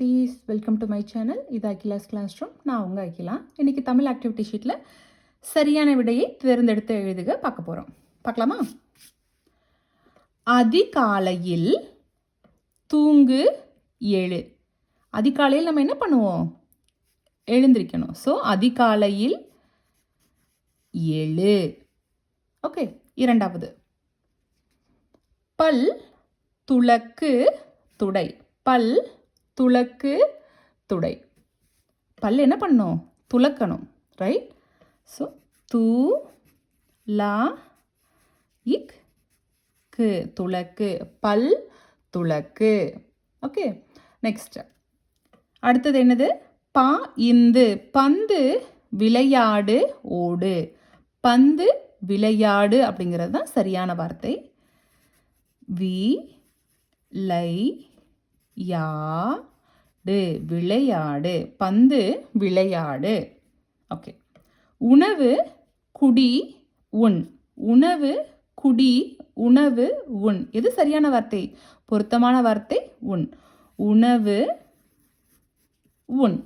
குட்டீஸ் welcome to my channel இது Akila's class room நான் உங்கள் அகிலா. இன்றைக்கி தமிழ் ஆக்டிவிட்டி ஷீட்டில் சரியான விடையை தேர்ந்தெடுத்து எழுதுக பார்க்க போகிறோம் பார்க்கலாமா? அதிகாலையில் தூங்கு ஏழு. அதிகாலையில் நம்ம என்ன பண்ணுவோம்? எழுந்திருக்கணும். ஸோ அதிகாலையில் ஏழு. ஓகே இரண்டாவது. பல் துளக்கு துடை. பல் துளக்கு துடை. பல் என்ன பண்ணும்? துளக்கணும் ரைட் ஸோ தூ லா இக் கு துளக்கு பல் துளக்கு ஓகே நெக்ஸ்ட் அடுத்தது என்னது? பா இந்து. பந்து விளையாடு ஓடு. பந்து விளையாடு அப்படிங்கிறது தான் சரியான வார்த்தை. வி லை யா டு விளையாடு பந்து விளையாடு. ஓகே உணவு குடி உண். உணவு குடி உணவு உண். எது சரியான வார்த்தை? பொருத்தமான வார்த்தை உண். உணவு உண்.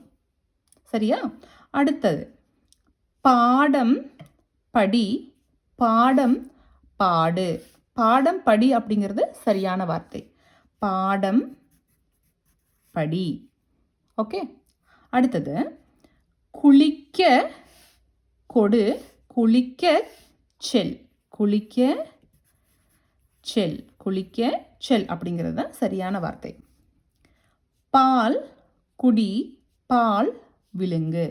சரியா? அடுத்தது. பாடம் படி பாடம் பாடு. பாடம் படி அப்படிங்கிறது சரியான வார்த்தை. பாடம் படி. ஓகே அடுத்தது குளிக்க கொடு குளிக்க செல். குளிக்க செல். குளிக்க செல் அப்படிங்கிறது தான் சரியான வார்த்தை. பால் குடி பால் விழுங்கு.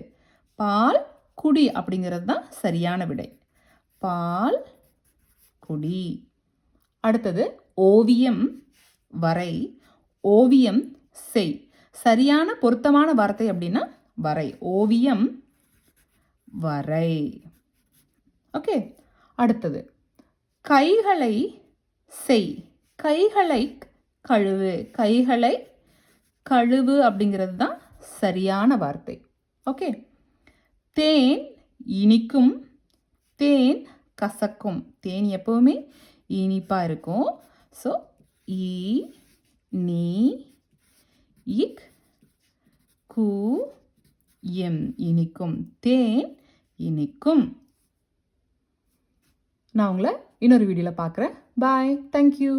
பால் குடி அப்படிங்கிறது தான் சரியான விடை. பால் குடி. அடுத்தது ஓவியம் வரை. ஓவியம் செய். சரியான பொருத்தமான வார்த்தை அப்படின்னா வரை. ஓவியம் வரை. ஓகே. அடுத்தது. கைகளை செய். கைகளை கழுவு. கைகளை கழுவு அப்படிங்கிறது தான் சரியான வார்த்தை. ஓகே. தேன் இனிக்கும். தேன் கசக்கும். தேன் எப்போவுமே இனிப்பாக இருக்கும். ஸோ ஈ நீ இக் கு எம் இனிக்கும் தேன் இனிக்கும் நான் உங்களை இன்னொரு வீடியோவில் பார்க்குறேன். Bye thank you